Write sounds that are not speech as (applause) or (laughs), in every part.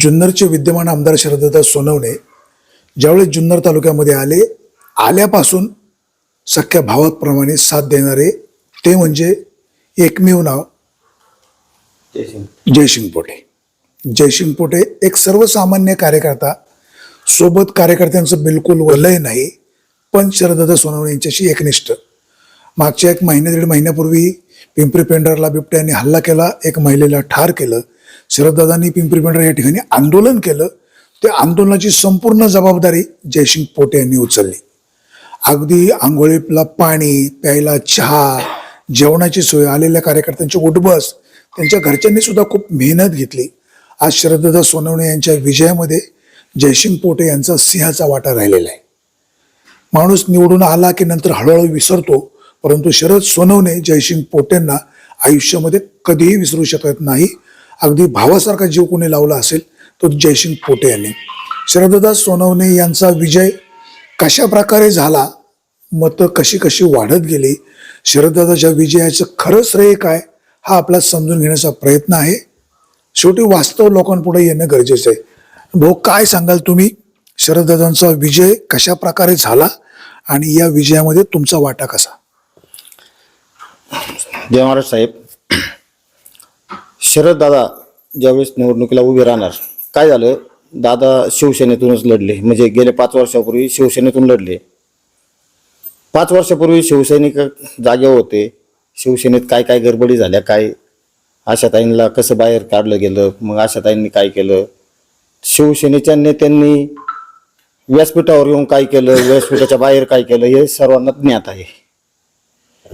जुन्नरचे विद्यमान आमदार शरदत्ता सोनवणे ज्यावेळेस जुन्नर तालुक्यामध्ये आले आल्यापासून सख्या भावाप्रमाणे साथ देणारे ते म्हणजे एकमेव नाव जयसिंग. पोटे जयसिंग पोटे एक सर्वसामान्य कार्यकर्ता सोबत कार्यकर्त्यांचं बिलकुल वलय नाही पण शरदत्ता सोनवणे यांच्याशी एकनिष्ठ. मागच्या एक महिने दीड महिन्यापूर्वी पिंपरी पेंढरला बिबट्याने हल्ला केला एक महिलेला ठार केलं शरददादांनी पिंपरी पेंढर या ठिकाणी आंदोलन केलं. त्या आंदोलनाची संपूर्ण जबाबदारी जयसिंग पोटे यांनी उचलली. अगदी आंघोळीला पाणी प्यायला चहा जेवणाची सोय आलेल्या कार्यकर्त्यांची उठबस त्यांच्या घरच्यांनी सुद्धा खूप मेहनत घेतली. आज शरददा सोनवणे यांच्या विजयामध्ये जयसिंग पोटे यांचा सिंहाचा वाटा राहिलेला आहे. माणूस निवडून आला की नंतर हळूहळू विसरतो परंतु शरद सोनवणे जयसिंग पोटेंना आयुष्यामध्ये कधीही विसरू शकत नाही. अगदी भावासारखा जीव कोणी लावला असेल तो जयसिंग पोटे यांनी. शरददास सोनवणे यांचा विजय कशा प्रकारे झाला मतं कशी कशी वाढत गेली शरददादाच्या विजयाचं खरं श्रेय काय हा आपला समजून घेण्याचा प्रयत्न आहे. शेवटी वास्तव लोकांपुढे येणं गरजेचं आहे. भाऊ काय सांगाल तुम्ही? शरददादांचा विजय कशा प्रकारे झाला आणि या विजयामध्ये तुमचा वाटा कसा? जय महाराज साहेब. शरद दादा ज्यावेळेस निवडणुकीला उभे राहणार काय झालं? दादा शिवसेनेतूनच लढले. म्हणजे गेले पाच वर्षापूर्वी शिवसेनेतून लढले. पाच वर्षापूर्वी शिवसैनिक जागेवर होते. शिवसेनेत काय काय गडबडी झाल्या काय? आशाताईंना कसं बाहेर काढलं गेलं? मग आशाताईंनी काय केलं? शिवसेनेच्या नेत्यांनी व्यासपीठावर येऊन काय केलं? व्यासपीठाच्या बाहेर काय केलं? हे सर्वांना ज्ञात आहे.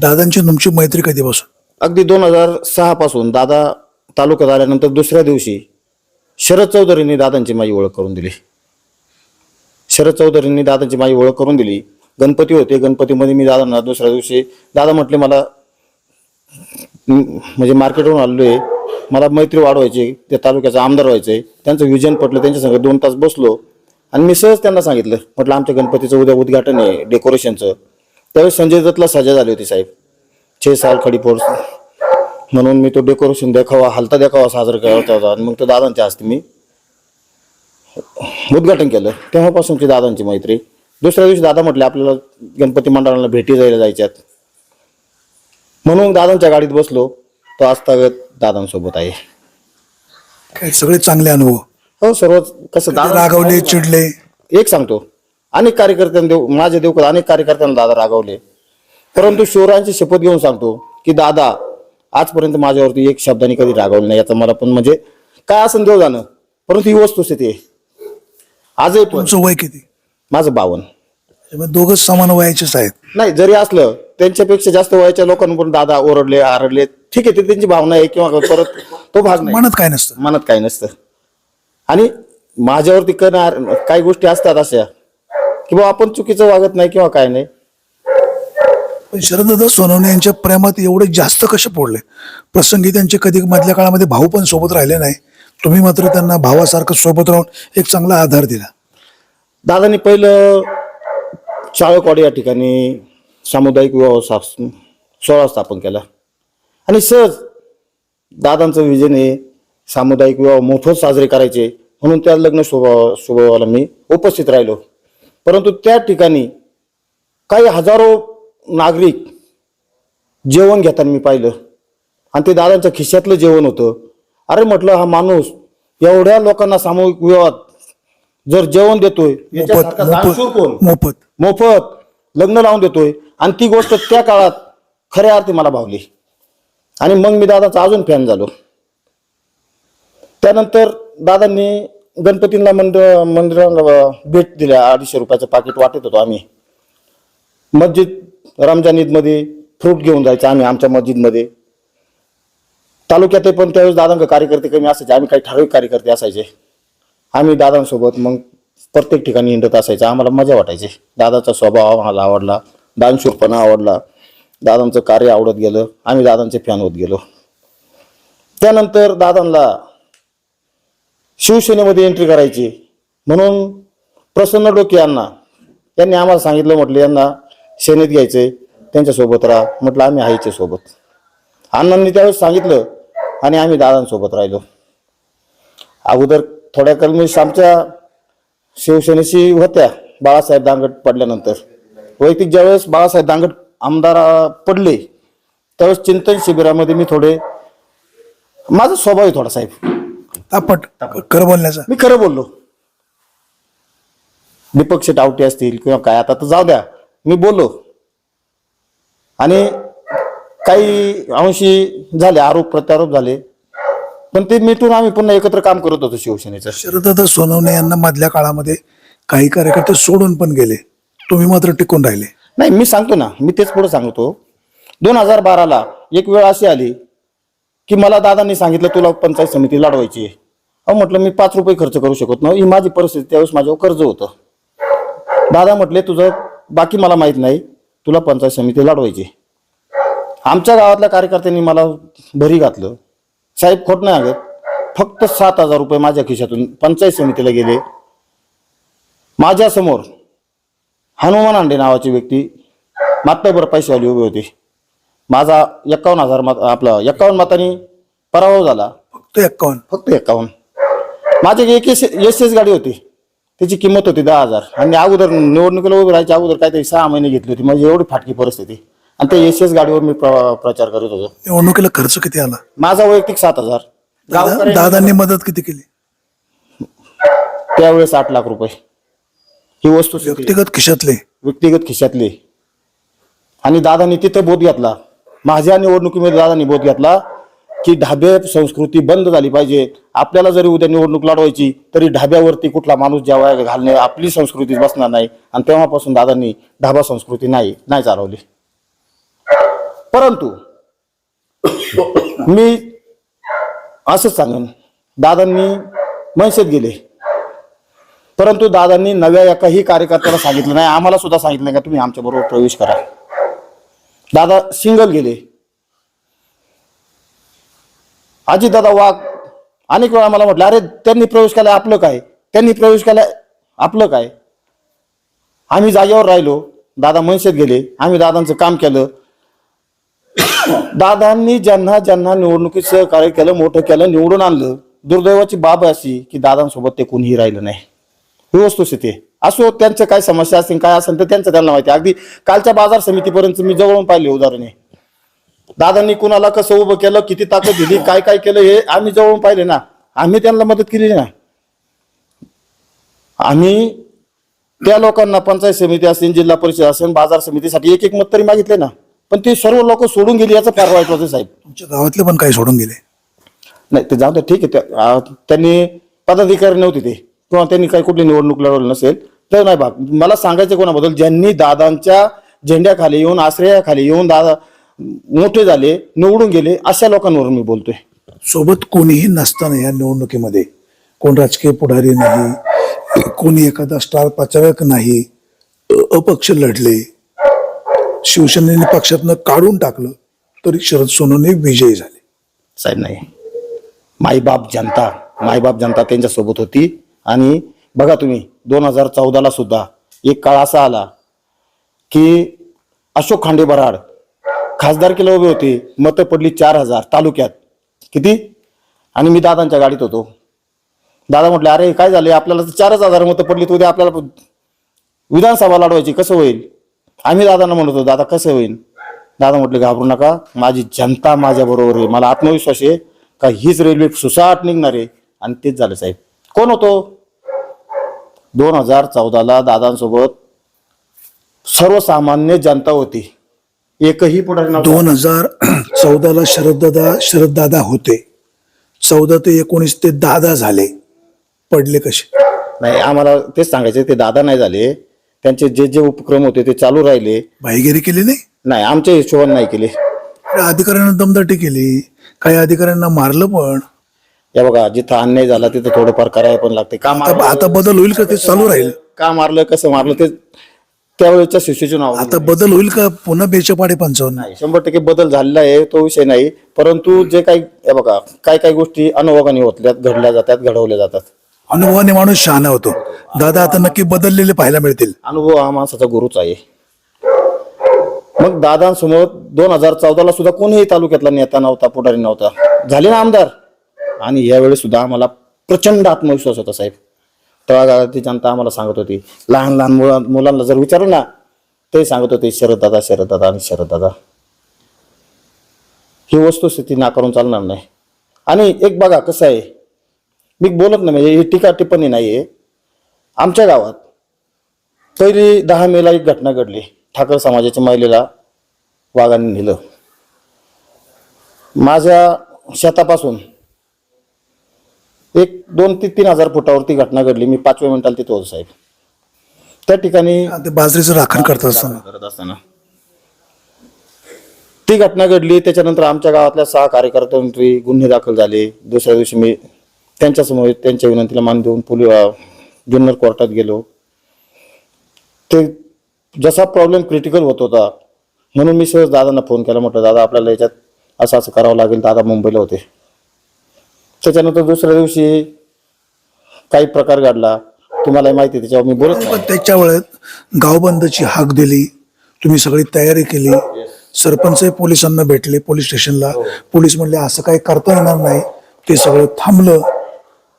दादांची तुमची मैत्री कधीपासून? अगदी दोन हजार सहा पासून दादा तालुक्यात आल्यानंतर दुसऱ्या दिवशी शरद चौधरींनी दादांची माझी ओळख करून दिली. शरद चौधरींनी दादांची माझी ओळख करून दिली. गणपती होते. गणपतीमध्ये मी दादांना दुसऱ्या दिवशी दादा म्हटले मला म्हणजे मार्केटवरून आलेलो आहे. मला मैत्री वाढवायची त्या तालुक्याचा आमदार व्हायचे त्यांचं विजन पटलं. त्यांच्या संग दोन तास बसलो. आणि मी सहज त्यांना सांगितलं म्हटलं आमच्या गणपतीचं उद्या उद्घाटन आहे. डेकोरेशनचं. त्यावेळेस संजय दत्तला सजा झाली होती साहेब. छे साल खडी फोर्स म्हणून मी तो डेकोरेशन देखावा हलता देखावा साजरा करत होता. आणि मग तो दादांच्या हस्ते मी उद्घाटन केलं. तेव्हापासूनची दादांची मैत्री. दुसऱ्या दिवशी दादा म्हटले आपल्याला गणपती मंडळाला भेटी जायला जायच्यात. म्हणून दादांच्या गाडीत बसलो. तो आजतागत दादांसोबत आहे. काय सगळे चांगले अनुभव? हो सर्व कसं दादा रागवले चिडले? एक सांगतो. अनेक कार्यकर्त्यांना देव माझ्या देवकर अनेक कार्यकर्त्यांना दादा रागावले. परंतु शिवरायांची शपथ घेऊन सांगतो की दादा आजपर्यंत माझ्यावरती एक शब्दाने कधी रागावलं नाही याचं मला पण म्हणजे काय असं देव जाणं? परंतु ही वस्तुस्थिती आहे आजही पण. तुमचं वय किती? माझं बावन. दोघं समान वयाचेच आहेत. नाही जरी असलं त्यांच्यापेक्षा जास्त वयाच्या लोकांना पण दादा ओरडले आरडले ठीक आहे ते त्यांची भावना आहे किंवा परत तो भाग नाही. मनात काय नसतं. मनात काही नसतं. आणि माझ्यावरती करणार काही गोष्टी असतात अशा की बाबा आपण चुकीचं वागत नाही किंवा काय नाही. पण शरददादा सोनवणे यांच्या प्रेमात एवढे जास्त कसे पडले? प्रसंगी त्यांचे कधी मधल्या काळामध्ये भाऊ पण सोबत राहिले नाही. तुम्ही मात्र त्यांना भावासारखं सोबत राहून एक चांगला आधार दिला. दादांनी पहिलं चाळकवाडी या ठिकाणी सामुदायिक विवाह सोहळा स्थापन केला. आणि सहज दादांचं विजन आहे सामुदायिक विवाह मोफत साजरे करायचे म्हणून त्या लग्न शुभ शुभवाला मी उपस्थित राहिलो. परंतु त्या ठिकाणी काही हजारो नागरिक जेवण घेताना मी पाहिलं. आणि ते दादांच्या खिशातलं जेवण होतं. अरे म्हटलं हा माणूस एवढ्या लोकांना सामूहिक विवाहात जर जेवण देतोय मोफत मोफत लग्न लावून देतोय. आणि ती गोष्ट त्या काळात खऱ्या अर्थी मला भावली. आणि मग मी दादाचा अजून फॅन झालो. त्यानंतर दादांनी गणपतींना मंदिर मंदिराला भेट दिल्या. अडीचशे रुपयाचं पाकिट वाटत होतो आम्ही. मस्जिद रमजान ईदमध्ये फ्रूट घेऊन जायचं आम्ही आमच्या मस्जिदमध्ये. तालुक्यात पण त्यावेळेस दादांक कार्यकर्ते कमी असायचे. आम्ही काही ठराविक कार्यकर्ते असायचे. आम्ही दादांसोबत मग प्रत्येक ठिकाणी हिंडत असायचं. आम्हाला मजा वाटायची. दादाचा स्वभाव आम्हाला आवडला. दानशूरपणा आवडला. दादांचं कार्य आवडत गेलं. आम्ही दादांचे फॅन होत गेलो. त्यानंतर दादांना शिवसेनेमध्ये एंट्री करायची. म्हणून प्रसन्न डोके यांना त्यांनी आम्हाला सांगितलं म्हटलं यांना सेनेत घ्यायचंय त्यांच्यासोबत राहा. म्हटलं आम्ही आईच्या सोबत. अण्णांनी त्यावेळेस सांगितलं आणि आम्ही दादांसोबत राहिलो. अगोदर थोड्या कलमी आमच्या शिवसेनेशी होत्या बाळासाहेब दांगट पडल्यानंतर. वैयक्तिक ज्यावेळेस बाळासाहेब दांगट आमदार पडले त्यावेळेस चिंतन शिबिरामध्ये मी थोडे माझा स्वभाव आहे थोडा साहेब. तापट कर बोलण्याचा. मी खरं बोललो. दीपक शेट आवटे असतील किंवा काय आता तर जाऊ द्या. मी बोललो. आणि काही अंशी झाले आरोप प्रत्यारोप झाले. पण ते मिटून आम्ही पुन्हा एकत्र काम करत होतो शिवसेनेचं. शरदत्त सोनवणे यांना मधल्या काळामध्ये काही कार्यकर्ते सोडून पण गेले. तुम्ही मात्र टिकून राहिले. नाही मी सांगतो ना मी तेच पुढे सांगतो. दोन हजार बाराला एक वेळ अशी आली की मला दादांनी सांगितलं तुला पंचायत समिती लढवायची आहे. अहो म्हटलं मी पाच रुपये खर्च करू शकत नाही. ही माझी परिस्थिती त्यावेळेस माझ्यावर कर्ज होतं. दादा म्हटले तुझं बाकी मला माहीत नाही तुला पंचायत समिती लढवायची. आमच्या गावातल्या कार्यकर्त्यांनी मला भरी घातलं. साहेब खोट नाही आगत फक्त सात हजार रुपये माझ्या खिशातून पंचायत समितीला गेले. माझ्यासमोर हनुमान आंडे नावाची व्यक्ती मातबर पैशावाली उभी होती. माझा एक्कावन्न हजार मत आपला एक्कावन्न मतांनी पराभव झाला. फक्त एक्कावन्न फक्त एक्कावन्न माझी एक एस एस गाडी होती. त्याची किंमत होती दहा हजार. आणि अगोदर निवडणुकीला उभी राहायच्या अगोदर काहीतरी सहा महिने घेतली होती. माझी एवढी फाटकी परिस्थिती. आणि त्या एस एस गाडीवर मी प्र- प्रचार करत होतो. निवडणुकीला खर्च किती आला? माझा वैयक्तिक सात हजार. दादा- गावकऱ्यांनी दादांनी मदत किती केली? त्यावेळेस आठ लाख रुपये. ही वस्तू व्यक्तिगत खिशातले? व्यक्तिगत खिशातले. आणि दादांनी तिथं बोध घेतला. माझ्या निवडणुकीमध्ये दादांनी बोध घेतला. की ढाबे संस्कृती बंद झाली पाहिजे. आपल्याला जरी उद्या निवडणूक लढवायची तरी ढाब्यावरती कुठला माणूस जेव्हा घालणे आपली संस्कृती बसणार नाही. आणि तेव्हापासून दादांनी ढाबा संस्कृती नाही नाही चालवली. परंतु मी असंच सांगेन दादांनी मनसेत गेले. परंतु दादांनी नव्या एकाही कार्यकर्त्याला सांगितलं नाही. आम्हाला सुद्धा सांगितलं नाही का तुम्ही आमच्या बरोबर प्रवेश करा. दादा सिंगल गेले. दादा वाघ अनेक वेळा मला म्हटलं अरे त्यांनी प्रवेश केला आपलं काय? त्यांनी प्रवेश केला आपलं काय? आम्ही जागेवर राहिलो. दादा मनसेत गेले. आम्ही दादांचं काम केलं. (coughs) दादांनी ज्यांना ज्यांना निवडणुकीत सहकार्य केलं मोठं केलं निवडून आणलं दुर्दैवाची बाब अशी की दादांसोबत ते कोणीही राहिलं नाही. ही वस्तुस्थिती असो त्यांच्या काय समस्या असतील काय असेल तर त्यांचं त्यांना माहिती आहे. अगदी कालच्या बाजार समितीपर्यंत मी जवळून पाहिले उदाहरणे. दादांनी कुणाला कसं उभं केलं किती ताकद दिली काय काय केलं हे आम्ही जवळून पाहिले ना. आम्ही त्यांना मदत केली ना. आम्ही त्या लोकांना पंचायत समिती असेल जिल्हा परिषद असेल बाजार समितीसाठी एक एक मत तरी मागितले ना. पण ते सर्व लोक सोडून गेली याचं फार वाईट होतं साहेब. तुमच्या गावातले पण काही सोडून गेले? नाही ते जाऊ दे ठीक आहे. त्या- आ, त्यांनी पदाधिकारी नव्हते ते. किंवा त्यांनी काही कुठली निवडणूक लढवली नसेल तर नाही बाग मला सांगायचं कोणाबद्दल ज्यांनी दादांच्या झेंड्याखाली येऊन आश्रयाखाली येऊन दादा मोठे झाले निवडून गेले अशा लोकांवर मी बोलतोय. सोबत कोणीही नसताना या निवडणुकीमध्ये कोण राजकीय पुढारी नाही कोणी एखादा स्टार प्रचारक नाही अपक्ष लढले शिवसेनेने पक्षातनं काढून टाकलं तरी शरद सोनवणे विजयी झाले. साहेब नाही. माईबाप जनता माईबाप जनता त्यांच्यासोबत होती. आणि बघा तुम्ही दोन हजार चौदाला सुद्धा एक काळ असा आला की अशोक खांडे बराड खासदारकीला उभे होते. मतं पडली चार हजार. तालुक्यात. किती? आणि मी दादांच्या गाडीत होतो. दादा म्हटले अरे काय झाले आपल्याला तर चारच हजार मतं पडली तर उद्या आपल्याला विधानसभा लढवायची. कसं होईल? आम्ही दादांना म्हणत होतो दादा कसं होईल? दादा म्हटले घाबरू नका. माझी जनता माझ्या बरोबर आहे. मला आत्मविश्वास आहे का हीच रेल्वे सुसाट निघणार आहे? आणि तेच झालं साहेब. कोण होतो? दोन हजार चौदाला दादांसोबत सर्वसामान्य जनता होती. एकही पुढारी. दोन हजार चौदाला शरददादा शरददादा होते. चौदा ते एकोणीस ते दादा झाले. पडले कसे? नाही आम्हाला तेच सांगायचे ते दादा नाही झाले. त्यांचे जे जे उपक्रम होते ते चालू राहिले. भाईगिरी केली नाही? नाही आमच्या हिशोबाने नाही केले. अधिकाऱ्यांना दमदाटी केली. काही अधिकाऱ्यांना मारलं पण. या बघा जिथं अन्याय झाला तिथं थोडंफार करायला पण लागते. का मारलं? आता बदल होईल का? ते चालू राहील. का मारलं कसं मारलं ते त्यावेळेच्या शिशूचे नाव आता बदल होईल का? पुन्हा बेचपाडे पंचावन्न? नाही शंभर टक्के बदल झालेला आहे तो विषय नाही. परंतु जे काही हे बघा काय काय गोष्टी अनुभवाने होतल्यात घडल्या जातात घडवल्या जातात. अनुभवाने माणूस शहाणा होतो. दादा आता नक्की बदललेले पाहायला मिळतील. अनुभव हा माणसाचा गुरुच आहे. मग दादांसमोर दोन हजार चौदाला सुद्धा कोणीही तालुक्यातला नेता नव्हता पुढारी नव्हता. झाले ना आमदार? आणि यावेळी सुद्धा आम्हाला प्रचंड आत्मविश्वास होता साहेब. तळागाळातली जनता आम्हाला सांगत होती लहान लहान मुला मुलांना जर विचारलं ना ते सांगत होते शरददादा शरददादा आणि शरददादा ही वस्तुस्थिती नाकारून चालणार नाही. आणि एक बघा कसं आहे मी बोलत नाही म्हणजे ही टीका टिप्पणी नाही आहे आमच्या गावात पहिली दहा मेला एक घटना घडली. ठाकर समाजाच्या महिलेला वाघाने नेलं. माझ्या शेतापासून एक दोन ते तीन हजार फुटावरती घटना घडली. मी पाचव्या मिनिटाला तिथे होतो साहेब. त्या ठिकाणी ते बाजरीचं राखण करत असताना. करत असताना. ती घटना घडली. त्याच्यानंतर आमच्या गावातल्या सहा कार्यकर्त्यांवरती गुन्हे दाखल झाले. दुसऱ्या दिवशी मी त्यांच्यासमोर त्यांच्या विनंतीला मान देऊन पोलीस जुन्नर कोर्टात गेलो. ते जसा प्रॉब्लेम क्रिटिकल होत होता म्हणून मी सहज दादांना फोन केला. म्हटलं दादा आपल्याला याच्यात असं असं करावं लागेल. दादा मुंबईला होते. त्याच्यानंतर दुसऱ्या दिवशी काही प्रकार घडला. तुम्हाला माहिती त्याच्यावर मी बोलत नाही पण त्याच्या वेळेत गावबंदची हाक दिली तुम्ही सगळी तयारी केली सरपंच पोलिसांना भेटले पोलीस स्टेशनला. पोलीस म्हणले असं काही करता येणार नाही. ते सगळं थांबलं.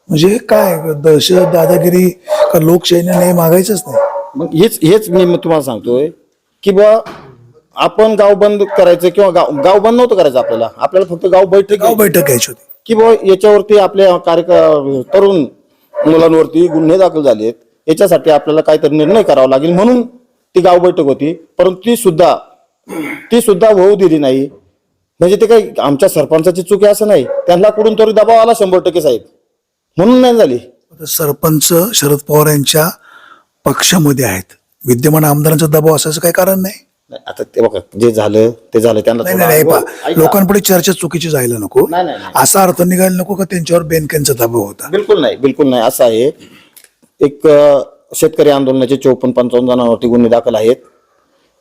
म्हणजे हे काय दहशत दादागिरी का लोकशाहीने नाही मागायचंच नाही? मग हेच हेच मी मग तुम्हाला सांगतोय की बा आपण गाव बंद करायचं किंवा गाव गाव बंद नव्हतं करायचं आपल्याला. आपल्याला फक्त गाव बैठक गाव बैठक घ्यायची होती. की बा याच्यावरती आपल्या कार्यक तरुण मुलांवरती गुन्हे दाखल झालेत. याच्यासाठी आपल्याला काहीतरी निर्णय करावा लागेल म्हणून ती गाव बैठक होती. परंतु ती सुद्धा ती सुद्धा होऊ दिली नाही. म्हणजे ते काही आमच्या सरपंचाची चूक आहे असं नाही. त्यांना कुठून तरी दबाव आला शंभर टक्के साहेब. म्हणून नाही झाली. सरपंच शरद पवार यांच्या पक्षामध्ये आहेत. विद्यमान आमदारांचा दबाव असायचं काही कारण नाही, आता ते बघा जे झालं ते झालं त्यांना नाही थोडा नाही नाही अनुभव- पहा, ऐका. लोकांपुढे चर्चा चुकीची जायला नको. नाही, नाही, नाही. असा अर्थ निघायला नको का त्यांच्यावर बेनकेंचा दबाव होता? बिलकुल नाही बिलकुल नाही. असं आहे. एक अ, शेतकरी आंदोलनाचे चोपन्न पंचावन्न जणांवरती गुन्हे दाखल आहेत.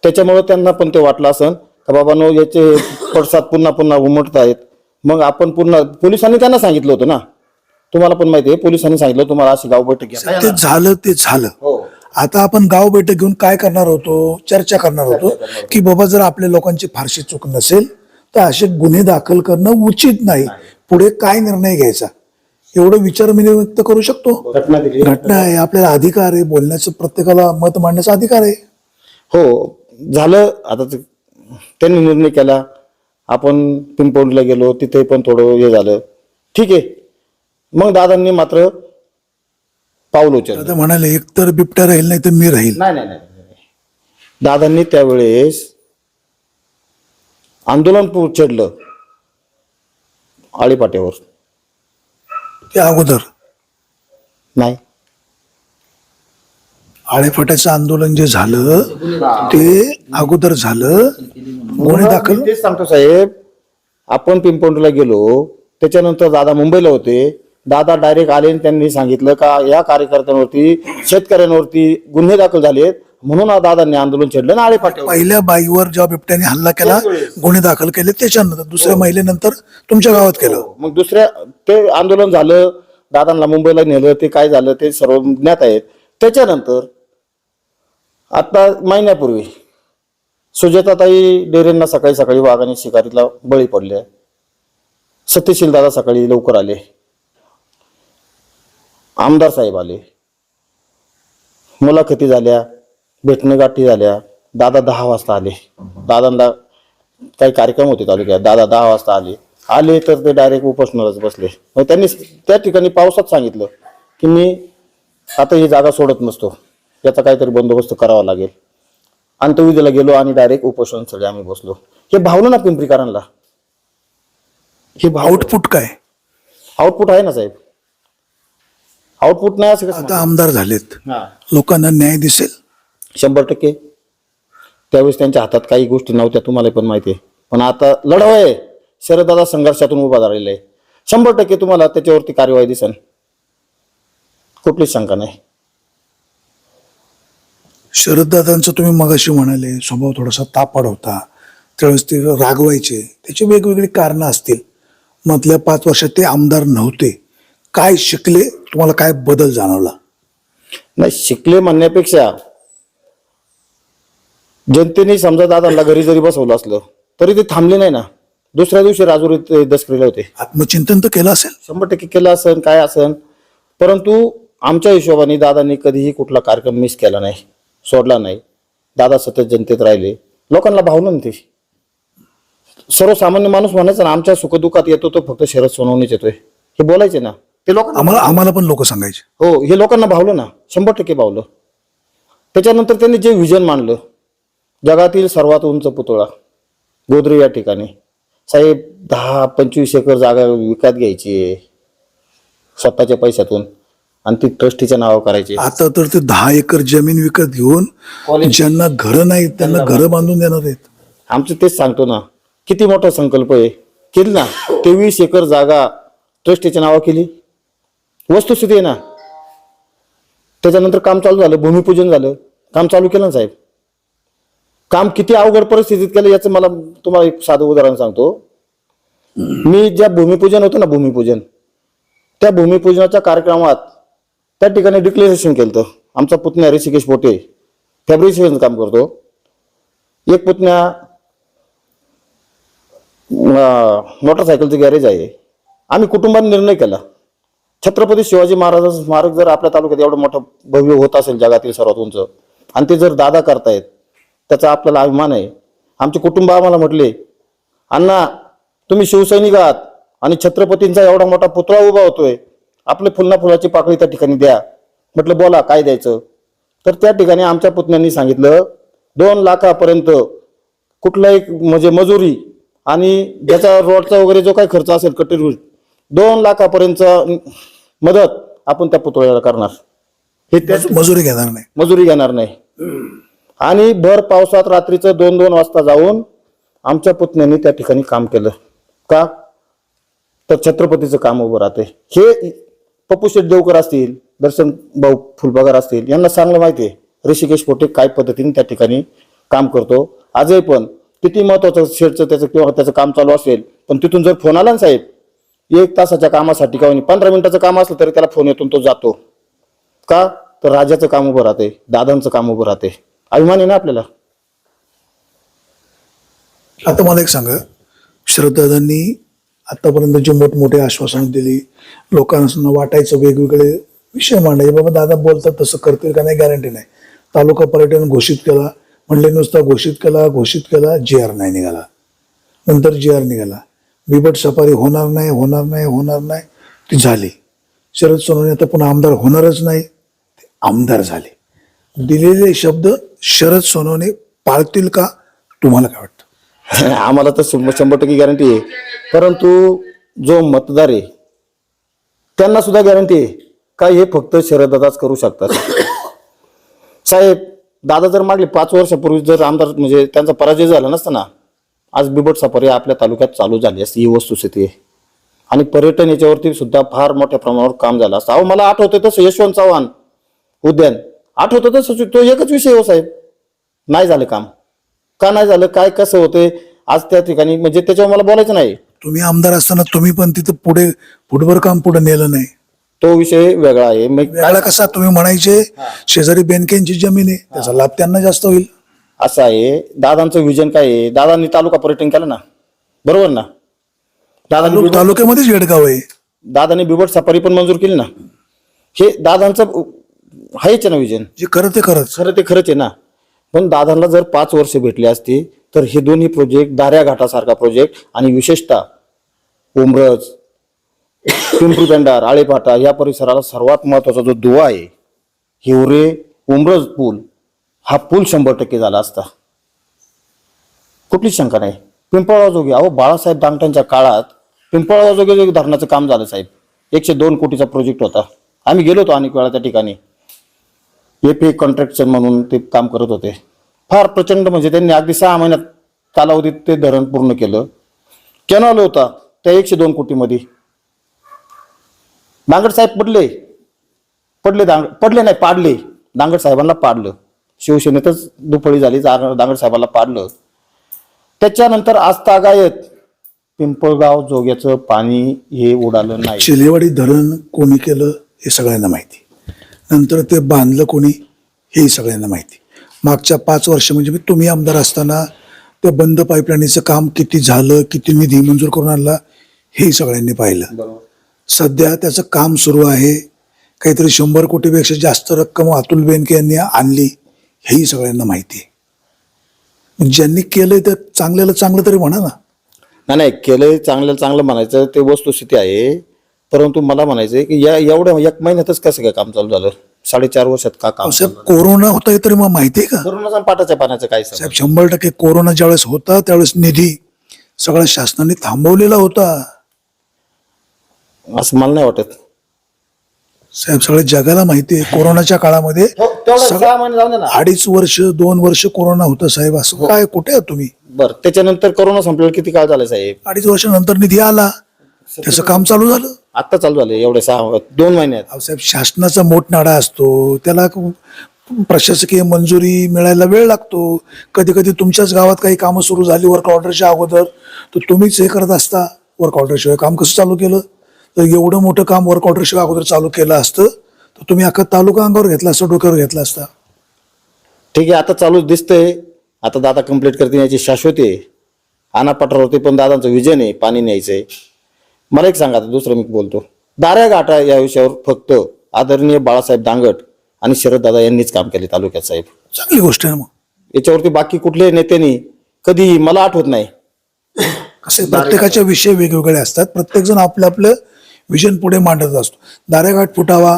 त्याच्यामुळे त्यांना पण ते वाटलं असन का बाबा नो याचे पडसाद पुन्हा पुन्हा उमटत आहेत. मग आपण पुन्हा पोलिसांनी त्यांना सांगितलं होतं ना. तुम्हाला पण माहिती आहे पोलिसांनी सांगितलं तुम्हाला अशी गाव बैठक घ्या ते झालं ते झालं. आता आपण गाव बैठक घेऊन काय करणार होतो? चर्चा करणार होतो की बाबा जर आपल्या लोकांची फारशी चूक नसेल तर असे गुन्हे दाखल करणं उचित नाही. पुढे काय निर्णय घ्यायचा? एवढं विचार मी व्यक्त करू शकतो. घटना आहे. आपल्याला अधिकार आहे. बोलण्याचं प्रत्येकाला मत मांडण्याचा अधिकार आहे. हो झालं. आता त्यांनी निर्णय केला. आपण पिंपवडीला गेलो. तिथे पण थोडं हे झालं. ठीक आहे. मग दादांनी मात्र पाऊल उचललं. आता म्हणाले एकतर बिबट्या राहील नाही तर मी राहील. नाही नाही नाही नाही. दादांनी त्यावेळेस आंदोलन छेडलं आळीपाट्यावर. ते अगोदर? नाही. आळेफाट्याचं आंदोलन जे झालं ते अगोदर झालं. गुन्हे दाखल? मी तेच सांगतो साहेब आपण पिंपवडीला गेलो त्याच्यानंतर दादा मुंबईला होते. दादा डायरेक्ट आले आणि त्यांनी सांगितलं का या कार्यकर्त्यांवरती शेतकऱ्यांवरती गुन्हे दाखल झालेत. म्हणून दादांनी आंदोलन छेडलं आळीपाट्यावर पहिल्या बाईवर जेव्हा बिबट्याने हल्ला केला गुन्हे दाखल केले त्याच्यानंतर दुसऱ्या महिलेनंतर तुमच्या गावात केलं. मग दुसऱ्या ते आंदोलन झालं दादांना मुंबईला नेलं ते काय झालं ते सर्व ज्ञात आहेत. त्याच्यानंतर आता महिन्यापूर्वी सुजाताताई डेरेंना सकाळी सकाळी वाघाने शिकारीला बळी पडले सत्यशील दादा सकाळी लवकर आले. आमदार साहेब आले. मुलाखती झाल्या भेटणे गाठी झाल्या. दादा दहा वाजता आले. दादांना काही कार्यक्रम होते तालुक्यात. दादा दहा वाजता आले. आले तर ते डायरेक्ट उपोषणालाच बसले. मग त्यांनी त्या ठिकाणी पावसात सांगितलं की मी आता ही जागा सोडत नसतो. याचा काहीतरी बंदोबस्त करावा लागेल. अंतविधीला गेलो आणि डायरेक्ट उपोषण सगळे आम्ही बसलो. हे भावलं ना पिंपरीकरांना. हे आउटपुट काय? आउटपुट आहे ना साहेब. आउटपुट नाही असं कसं आता आमदार झालेत. हा. लोकांना न्याय दिसेल. शंभर टक्के. त्यावेळेस त्यांच्या हातात काही गोष्टी नव्हत्या तुम्हाला पण माहिती आहे. पण आता लढाव आहे. शरदादा संघर्षातून उभा झालेला आहे. शंभर टक्के तुम्हाला त्याच्यावरती कार्यवाही दिसेल. कुठलीच शंका नाही. शरददादांचं तुम्ही मगाशी म्हणाले स्वभाव थोडासा तापड होता. त्यावेळेस ते रागवायचे. त्याची वेगवेगळी कारणं असतील. मधल्या पाच वर्षात ते आमदार नव्हते. काय शिकले तुम्हाला काय बदल जाणवला? नाही शिकले म्हणण्यापेक्षा जनतेने समजा दादांना घरी जरी बसवलं असलं तरी ते थांबले नाही ना. दुसऱ्या दिवशी राजुरीत दसकरीला होते. आत्मचिंतन तर केलं असेल. शंभर टक्के केलं असन काय असन परंतु आमच्या हिशोबाने दादांनी कधीही कुठला कार्यक्रम मिस केला नाही सोडला नाही. दादा सतत जनतेत राहिले. लोकांना भावलं ना ते सर्वसामान्य माणूस म्हणायचा ना आमच्या सुखदुःखात येतो तो फक्त शरद सोनवणीच येतोय. हे बोलायचे ना. ते लोकांना आम्हाला आम्हाला पण लोक सांगायचे. हो हे लोकांना भावलं ना. शंभर टक्के भावलं. त्याच्यानंतर त्यांनी जे व्हिजन मांडलं जगातील सर्वात उंच पुतळा गोदरे या ठिकाणी. साहेब दहा पंचवीस एकर जागा विकत घ्यायची आहे स्वतःच्या पैशातून आणि ती ट्रस्टीच्या नावावर करायची. आता तर ते दहा एकर जमीन विकत घेऊन ज्यांना घरं नाहीत त्यांना घरं. बांधून देणार आहेत. आमचं तेच सांगतो ना. किती मोठा संकल्प आहे. केली ना तेवीस एकर जागा ट्रस्टीच्या नावावर केली. वस्तुस्थिती आहे ना. त्याच्यानंतर काम चालू झालं भूमिपूजन झालं. काम चालू केलं ना साहेब. काम किती अवघड परिस्थितीत केलं याचं मला तुम्हाला एक साधं उदाहरण सांगतो. मी ज्या भूमिपूजन होतं ना भूमिपूजन त्या भूमिपूजनाच्या कार्यक्रमात त्या ठिकाणी डिक्लेरेशन केलं आमचा पुतण्या ऋषिकेश पोटे फॅब्रिकेशन काम करतो. एक पुतण्या मोटरसायकलचं गॅरेज आहे. आम्ही कुटुंबाने निर्णय केला. छत्रपती शिवाजी महाराजांचं स्मारक जर आपल्या तालुक्यात एवढं मोठं भव्य होत असेल जगातील सर्वात उंच आणि ते जर दादा करतायत त्याचा आपल्याला अभिमान आहे. आमचे कुटुंब आम्हाला म्हटले अण्णा तुम्ही शिवसैनिक आहात आणि छत्रपतींचा एवढा मोठा पुतळा उभा होतोय. आपले फुलना फुलाची पाकळी त्या ठिकाणी द्या. म्हटलं बोला काय द्यायचं? तर त्या ठिकाणी आमच्या पुतण्यांनी सांगितलं दोन लाखापर्यंत कुठलाही म्हणजे मजुरी आणि ज्याचा रोडचा वगैरे जो काही खर्च असेल कटीर दोन लाखापर्यंत मदत आपण त्या पुतळ्याला करणार. हे त्या मजुरी घेणार नाही. मजुरी घेणार नाही. आणि भर पावसात रात्रीचं दोन दोन वाजता जाऊन आमच्या पुतण्यानी त्या ठिकाणी काम केलं. का? तर छत्रपतीचं काम उभं राहते. हे पप्पू शेठ देवकर असतील दर्शन भाऊ फुलबागर असतील यांना चांगलं माहिती आहे. ऋषिकेश पोटे काय पद्धतीने त्या ठिकाणी काम करतो. आजही पण किती महत्वाचं शेडचं त्याचं किंवा त्याचं काम चालू असेल पण तिथून जर फोन आला ना साहेब एक तासाच्या कामासाठी का होईना, पंधरा मिनिटाचं काम असलं तरी त्याला फोन येतो तो जातो. का? तर राजाचं काम उभं राहते दादांचं काम उभं राहते. अभिमान आहे ना आपल्याला? आता मला एक सांगा. श्रद्धादांनी आतापर्यंत जे मोठमोठे आश्वासनं दिली लोकांना वाटायचं वेगवेगळे विषय मांडायचे बाबा दादा बोलतात तसं करतील का नाही गॅरंटी नाही. तालुका पर्यटन घोषित केला म्हणले नुसता घोषित केला घोषित केला जी आर नाही निघाला. नंतर जी आर निघाला. बिबट सफारी होणार नाही होणार नाही होणार नाही. ती झाली. शरद सोनवणे आता पुन्हा आमदार होणारच नाही. ते आमदार झाले. दिलेले शब्द शरद सोनवणे पाळतील का? तुम्हाला काय वाटतं? (laughs) आम्हाला तर शंभर शंभर टक्के गॅरंटी आहे. परंतु जो मतदार आहे त्यांना सुद्धा गॅरंटी आहे का हे फक्त शरददादाच करू शकतात? (coughs) साहेब दादा जर मागले पाच वर्षापूर्वी जर आमदार म्हणजे त्यांचा पराजय झाला नसताना आज बिबट सफारी आपल्या तालुक्यात चालू झाली असती ही वस्तुस्थिती आहे. आणि पर्यटन याच्यावरती सुद्धा फार मोठ्या प्रमाणावर काम झालं असतं. अहो मला आठवतं तसं यशवंत चव्हाण उद्यान आठवतं तसं तो एकच विषय हो साहेब. नाही झालं काम. का नाही झालं? काय कसं होतंय आज त्या ठिकाणी म्हणजे त्याच्यावर मला बोलायचं नाही. तुम्ही आमदार असताना तुम्ही पण तिथं पुढे फुटभर काम पुढे नेलं नाही. तो विषय वेगळा आहे. मग वेगळा कसा? तुम्ही म्हणायचे शेजारी बँकेची जमीन आहे त्याचा लाभ त्यांना जास्त होईल. असं आहे. दादांचं विजन काय आहे? दादांनी तालुका पर्यटन केलं ना? बरोबर ना? दादांनी तालु- तालुक्यामध्येच येडगाव आहे. दादांनी बिबट सफारी पण मंजूर केली ना? हे दादांचं आहेच ना विजन? जे खरं ते खरंच. खरं ते खरंच आहे ना? पण दादांना जर पाच वर्ष भेटली असती तर हे दोन्ही प्रोजेक्ट दाऱ्या घाटासारखा प्रोजेक्ट आणि विशेषतः उमरज पिंपरी पेंडार आळेपाटा या परिसराला सर्वात महत्त्वाचा जो दुवा आहे हिवरे उमरज पूल हा पूल शंभर टक्के झाला असता. कुठलीच शंका नाही. पिंपळाजोगी अहो बाळासाहेब दांगटांच्या काळात पिंपळाजोगी धरणाचं काम झालं साहेब. एकशे दोन कोटीचा प्रोजेक्ट होता. आम्ही गेलो होतो अनेक वेळा त्या ठिकाणी. एपी कॉन्ट्रॅक्शन म्हणून ते काम करत होते. फार प्रचंड म्हणजे त्यांनी अगदी सहा महिन्यात कालावधीत ते धरण पूर्ण केलं. कॅनॉल होता? त्या एकशे दोन कोटीमध्ये. दांगड साहेब पडले. पडले दांग पडले नाही पाडले. दांगड साहेबांना पाडलं. शिवसेनेतच दुफळी झाली दांगड साहेबांना पाडलं. त्याच्यानंतर आजतागायत पिंपळगाव जोग्याचं पाणी हे उडालं नाही. शिलेवाडी धरण कोणी केलं हे सगळ्यांना माहिती. नंतर ते बांधलं कोणी हेही सगळ्यांना माहिती. मागच्या पाच वर्ष म्हणजे मी तुम्ही आमदार असताना ते बंद पाईपलाईनीचं काम किती झालं किती निधी मंजूर करून आणला हेही सगळ्यांनी पाहिलं. सध्या त्याचं काम सुरू आहे. काहीतरी शंभर कोटीपेक्षा जास्त रक्कम अतुल बेनके यांनी आणली. हेही सगळ्यांना माहिती आहे. मग ज्यांनी केलंय तर चांगल्याला चांगलं तरी म्हणा ना. नाही नाही केलंय चांगलं चांगलं म्हणायचं ते वस्तुस्थिती आहे. परंतु मला म्हणायचं आहे की या एवढ्या एक महिन्यातच कसं काय काम चालू झालं? साडेचार वर्षात का काम साहेब कोरोना होता हे तरी मग माहिती आहे का? कोरोनाचा पाटाच्या पाण्याचं काय साहेब शंभर टक्के कोरोना ज्यावेळेस होता त्यावेळेस निधी सगळ्या शासनाने थांबवलेला होता. असं मला नाही वाटत. साहेब सगळ्या जगाला माहिती आहे. कोरोनाच्या काळामध्ये हो, तेवढं सहा महिने जाऊ दे ना. अडीच वर्ष दोन वर्ष कोरोना होतं साहेब. असं काय कुठे आहात तुम्ही? बरं त्याच्यानंतर कोरोना संपल्यावर किती काळ झाला साहेब? अडीच वर्षानंतर निधी आला. त्याचं काम चालू झालं. आत्ता चालू झालं एवढे सहा दोन महिन्यात. अहो साहेब शासनाचा मोठनाडा असतो. त्याला क- प्रशासकीय मंजुरी मिळायला वेळ लागतो. कधी कधी तुमच्याच गावात काही कामं सुरू झाली वर्क ऑर्डरच्या अगोदर तर तुम्हीच हे करत असता. वर्क ऑर्डरशिवाय काम कसं चालू केलं? एवढं मोठं काम वर्क ऑर्डरशिवाय अगोदर चालू केलं असतं तर तुम्ही अख्खा तालुका अंगावर घेतला असता डोक्यावर घेतला असता? ठीक आहे आता चालू दिसतंय. आता दादा कंप्लीट करते याची शाश्वती आहे. आणा पठारावरती पण दादांचं विजन आहे पाणी न्यायचंय. मला एक सांगा आता दुसरं मी बोलतो. दाऱ्या घाटा या विषयावर फक्त आदरणीय बाळासाहेब दांगट आणि शरद दादा यांनीच काम केले तालुक्यात साहेब. चांगली गोष्ट आहे मग. याच्यावरती बाकी कुठल्याही नेत्यांनी कधी मला आठवत नाही. कसं आहे, प्रत्येकाचे विषय वेगवेगळे असतात प्रत्येक जण आपलं आपलं विजन पुढे मांडत असतो. दारेघाट फुटावा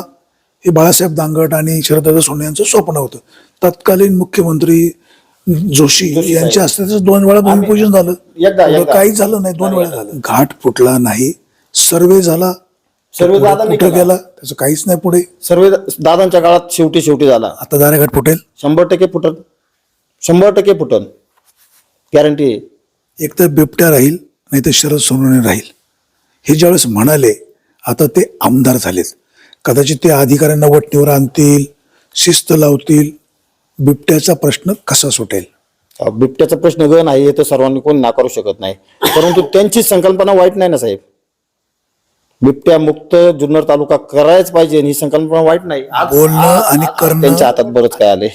हे बाळासाहेब दांगट आणि शरददादा सोने यांचं स्वप्न होतं. तत्कालीन मुख्यमंत्री जोशी यांच्या हस्ते दोन वेळा भूमिपूजन झालं. एकदा. काहीच झालं नाही दोन वेळा झालं. घाट फुटला नाही. सर्वे झाला. सर्वे दादांनी कुठं. गेला त्याचं काहीच नाही पुढे. सर्व दादांच्या काळात शेवटी शेवटी झाला. आता दारेघाट फुटेल. शंभर टक्के फुटन शंभर टक्के फुटन गॅरंटी एक तर बिबट्या राहील नाही तर शरद सोनवणे राहील. हे ज्यावेळेस म्हणाले आता ते आमदार झालेत. कदाचित ते अधिकाऱ्यांना वटणीवर आणतील शिस्त लावतील. बिबट्याचा प्रश्न कसा सुटेल? बिबट्याचा प्रश्न गण आहे हे तर सर्वांनी कोण नाकारू शकत नाही. परंतु त्यांची संकल्पना वाईट नाही ना साहेब? बिबट्या मुक्त जुन्नर तालुका करायच पाहिजे ही संकल्पना वाईट नाही. बोलणं आणि करणं- त्यांच्या हातात बरंच काय आले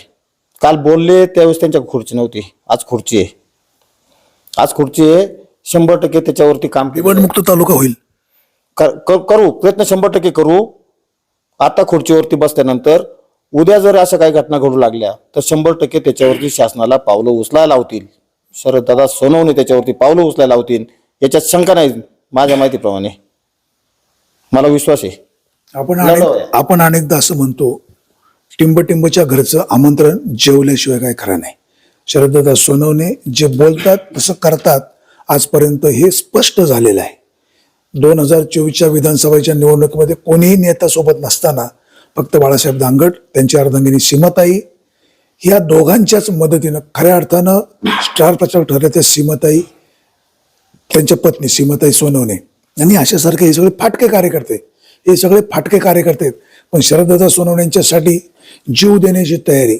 काल बोलले त्यावेळेस त्यांच्या खुर्ची नव्हती. आज खुर्ची आहे. आज खुर्ची आहे. शंभर टक्के त्याच्यावरती काम. निवडमुक्त तालुका होईल. कर- प्रयत्न शंभर टक्के करू. आता खुर्चीवरती बसल्यानंतर उद्या जर अशा काही घटना घडू लागल्या तर शंभर टक्के त्याच्यावरती शासनाला पावलं उचलायला लावतील. शरददादा सोनवणे त्याच्यावरती पावलं उचलायला लावतील. याच्यात शंका नाही माझ्या माहितीप्रमाणे. मला विश्वास आहे. आपण आपण अनेकदा असं म्हणतो टिंबटिंबच्या घरचं आमंत्रण जेवल्याशिवाय काय खरं नाही. शरददादा सोनवणे जे बोलतात तसं करतात. आजपर्यंत हे स्पष्ट झालेलं आहे. दोन हजार चोवीसच्या विधानसभेच्या निवडणुकीमध्ये कोणीही नेता सोबत नसताना फक्त बाळासाहेब दांगट त्यांची अर्धांगिनी सीमाताई ह्या दोघांच्याच मदतीनं खऱ्या अर्थानं स्टार प्रचारक ठरल्या त्या सीमाताई त्यांच्या पत्नी सीमाताई सोनवणे आणि अशासारखे हे सगळे फाटके कार्यकर्ते हे सगळे फाटके कार्यकर्ते आहेत. पण शरददादा सोनवणे यांच्यासाठी जीव देण्याची तयारी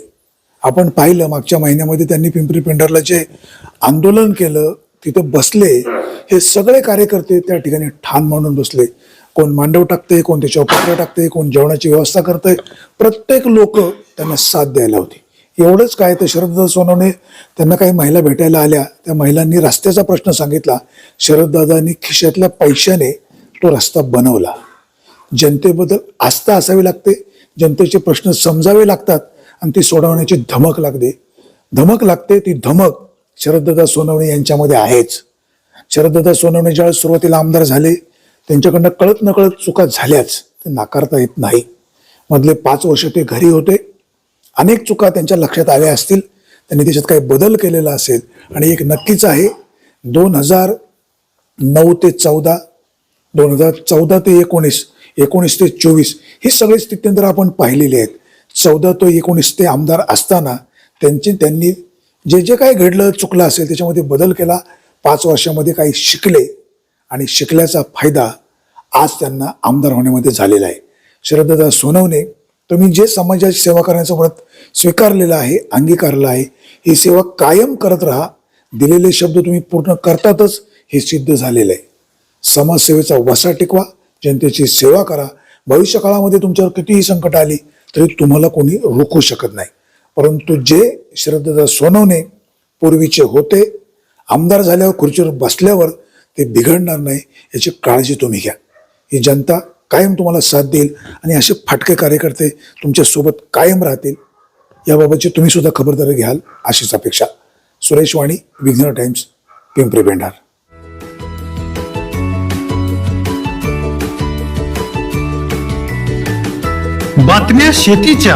आपण पाहिलं मागच्या महिन्यामध्ये त्यांनी पिंपरी पिंडरला जे आंदोलन केलं तिथं बसले हे सगळे कार्यकर्ते त्या ठिकाणी ठाण मांडून बसले. कोण मांडव टाकते कोण त्याच्यावर पत्र टाकते कोण जेवणाची व्यवस्था करते प्रत्येक लोक त्यांना साथ द्यायला होती. एवढंच काय तर शरददादा सोनवणे त्यांना काही महिला भेटायला आल्या त्या महिलांनी रस्त्याचा प्रश्न सांगितला. शरददादांनी खिशातल्या पैशाने तो रस्ता बनवला. जनतेबद्दल आस्था असावी लागते जनतेचे प्रश्न समजावे लागतात आणि ती सोडवण्याची धमक लागते. धमक लागते ती धमक शरददादा सोनवणे यांच्यामध्ये आहेच. शरददादा सोनवणे ज्यावेळेस सुरुवातीला आमदार झाले त्यांच्याकडनं कळत नकळत चुका झाल्याच. ते नाकारता येत नाही. मधले पाच वर्ष ते घरी होते. अनेक चुका त्यांच्या लक्षात आल्या असतील. त्यांनी त्याच्यात काही बदल केलेला असेल. आणि एक नक्कीच आहे दोन हजार नऊ ते चौदा दोन हजार चौदा ते एकोणीस एकोणीस ते चोवीस ही सगळी स्थित्यंतर आपण पाहिलेली आहेत. चौदा ते एकोणीस ते आमदार असताना त्यांची त्यांनी जे जे काही घडलं चुकलं असेल त्याच्यामध्ये बदल केला पाच वर्षामध्ये काही शिकले आणि शिकल्याचा फायदा आज त्यांना आमदार होण्यामध्ये झालेला आहे. शरददादा सोनवणे तुम्ही जे समाजाची सेवा करण्याचं व्रत स्वीकारलेलं आहे अंगीकारलं आहे ही सेवा कायम करत राहा. दिलेले शब्द तुम्ही पूर्ण करतातच हे सिद्ध झालेलं आहे. समाजसेवेचा वसा टिकवा जनतेची सेवा करा. भविष्य काळामध्ये तुमच्यावर कितीही संकट आली तरी तुम्हाला कोणी रोखू शकत नाही. परंतु जे श्रद्धा सोनवणे पूर्वीचे होते आमदार झाल्यावर खुर्चीवर बसल्यावर ते बिघडणार नाही याची काळजी तुम्ही घ्या. ही जनता कायम तुम्हाला साथ देईल आणि असे फाटके कार्यकर्ते तुमच्यासोबत कायम राहतील याबाबतची तुम्ही सुद्धा खबरदारी घ्याल अशीच अपेक्षा. सुरेश वाणी विघ्नर टाइम्स पिंपरी भेंडार बातम्या शेतीच्या.